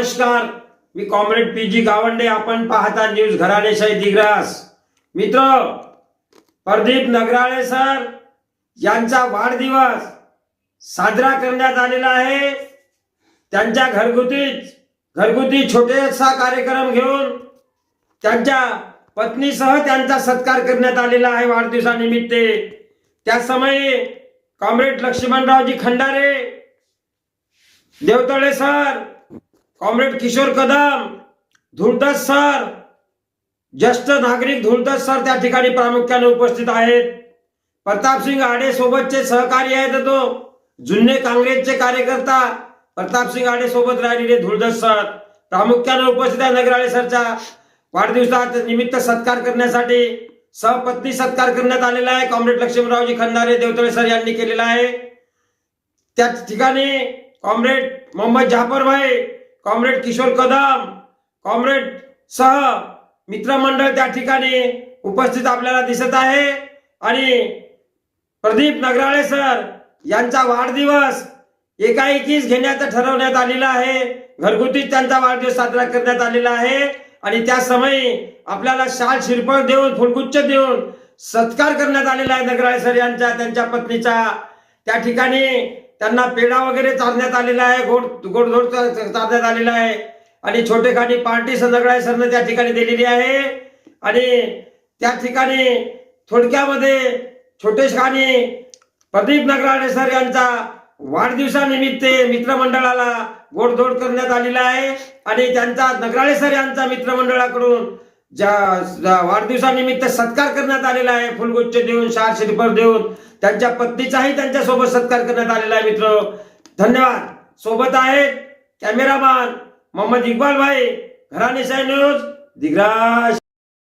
नमस्कार. मी comrade P G Gawande. आपण पाहता न्यूज घराणेशाही दिग्रास. मित्र प्रदीप नगराळे सर यांचा वाढदिवस साजरा करण्यात आलेला आहे. त्यांच्या घरगुतीच घरगुती छोटेसा कार्यक्रम घेऊन त्यांच्या पत्नीसह त्यांचा सत्कार करण्यात आलेला आहे वाढदिवसानिमित्त. त्या समयी comrade Laxmanraoji Khandare Devtale sir comrade Kishor Kadam Dhuldas sir ज्येष्ठ नागरिक धुळदास सर त्या ठिकाणी प्रामुख्याने उपस्थित आहेत. प्रतापसिंग आडे सोबतचे सहकारी आहेत तो जुन्ने काँग्रेसचे कार्यकर्ता प्रतापसिंग आडे सोबत राहिलेले धुळदास सर. प्रामुख्याने उपस्थित आहे नगराळे सरच्या वाढदिवसात निमित्त सत्कार करण्यासाठी. सहपत्नी सत्कार करण्यात आलेला आहे. कॉम्रेड लक्ष्मीरावजी खंडारे देवतळे सर यांनी केलेला आहे. त्याच ठिकाणी कॉम्रेड मोहम्मद जाफर भाई कॉम्रेड किशोर कदम कॉम्रेड सह मित्रमंडळ त्या ठिकाणी उपस्थित आपल्याला दिसत आहे. आणि प्रदीप नगराळे सर यांचा वाढदिवस एकाएकीच घेण्याचं ठरवण्यात आलेलं आहे. घरगुतीच त्यांचा वाढदिवस साजरा करण्यात आलेला आहे. आणि त्या समयी आपल्याला शाल शिरपळ देऊन फुलगुच्छ देऊन सत्कार करण्यात आलेला आहे नगराळे सर यांच्या त्यांच्या पत्नीचा. त्या ठिकाणी त्यांना पेढा वगैरे चालण्यात आलेला आहे गोड गोडधोड चा- चालण्यात आलेला आहे. आणि छोटेखानी पार्टी नगराळे सरनं त्या ठिकाणी दिलेली आहे. आणि त्या ठिकाणी थोडक्यामध्ये छोटेखानी प्रदीप नगराळे सर यांचा वाढदिवसानिमित्त मित्रमंडळाला गोडधोड करण्यात आलेला आहे. आणि त्यांचा नगराळे सर यांचा मित्रमंडळाकडून ज्या वाढदिवसानिमित्त सत्कार करण्यात आलेला आहे फुलगुच्छ देऊन शार श्रीफळ देऊन त्यांच्या पत्नीचाही त्यांच्यासोबत सत्कार करण्यात आलेला आहे मित्र. धन्यवाद. सोबत आहेत कॅमेरामॅन मोहम्मद इक्बाल भाई. घराने न्यूज दिग्राज